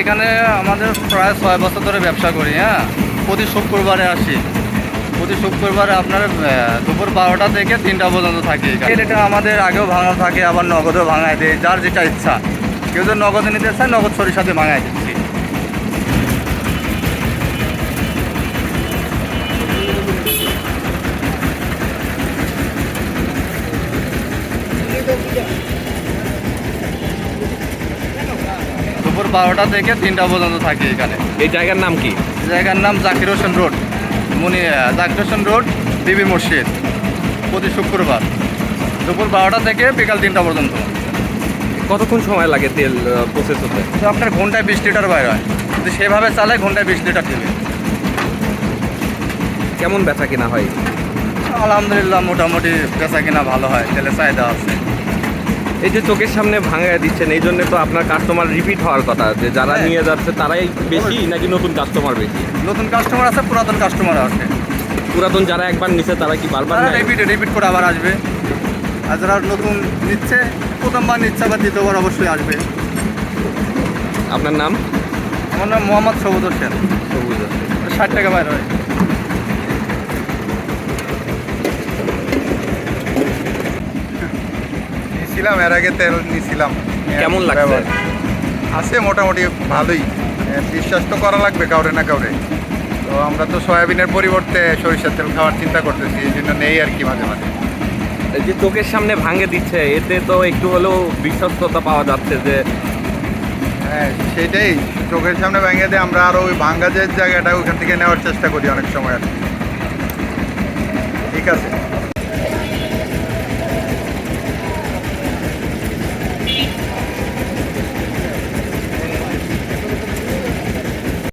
এখানে আমাদের প্রায় ছয় বছর ধরে ব্যবসা করি হ্যাঁ? প্রতি শুক্রবারে আসি। প্রতি শুক্রবারে আপনার দুপুর বারোটা থেকে তিনটা পর্যন্ত থাকি এটা আমাদের আগেও ভাঙা থাকে, আবার নগদও ভাঙায় দেয়, যার যেটা ইচ্ছা। কেউ যদি নগদ নিতে চায়, নগদ সাথে ভাঙায় দিচ্ছি বারোটা থেকে তিনটা পর্যন্ত থাকি এখানে। এই জায়গার নাম কি? জায়গার নাম জাকির হোসেন রোড। মুনি জাকির হোসেন রোড বিবি মসজিদ প্রতি শুক্রবার। দুপুর বারোটা থেকে বিকাল তিনটা পর্যন্ত। কতক্ষণ সময় লাগে তেল প্রসেস হতে তো আপনার ঘন্টায় বিশ লিটার বাইর হয়। যদি সেভাবে চালায় ঘন্টায় বিশ লিটার দেবে কেমন ব্যথা কিনা হয়? আলহামদুলিল্লাহ মোটামুটি বেচা কিনা ভালো হয়। তেলে চাহিদা আছে। এই যে চোখের সামনে ভাঙায় দিচ্ছেন এই জন্য তো আপনার কাস্টমার রিপিট হওয়ার কথা যে যারা হ্যাঁ। নিয়ে যাচ্ছে তারাই বেশি নাকি নতুন কাস্টমার বেশি? নতুন কাস্টমার আছে পুরাতন কাস্টমার আছে। পুরাতন যারা একবার নিচ্ছে তারা কি বারবার? রিপিট রিপিট করে আবার আসবে। আর যারা নতুন নিচ্ছে প্রথমবার নিচ্ছে আবার দ্বিতীয়বার অবশ্যই আসবে। আপনার নাম? আমার নাম মোহাম্মদ সবুদ হোসেন। সবুজ। ষাট টাকা বাইরে হয়। নিছিলাম এর আগে তেল নিয়েছিলাম। কেমন লাগছে? আছে মোটামুটি ভালোই। বিশ্বাস তো করা লাগবে কাউরে না কাউরে। তো আমরা তো সয়াবিনের পরিবর্তে সরিষার তেল খাওয়ার চিন্তা করতেছি এই জন্য নেই আর কি মাঝে মাঝে। এই যে চোখের সামনে ভাঙে দিচ্ছে এতে তো একটু হলেও বিশ্বস্ততা পাওয়া যাচ্ছে যে হ্যাঁ সেটাই। চোখের সামনে ভেঙে দিয়ে আমরা আরও ওই ভাঙ্গা যে জায়গাটা ওখান থেকে নেওয়ার চেষ্টা করি অনেক সময় আর। ঠিক আছে।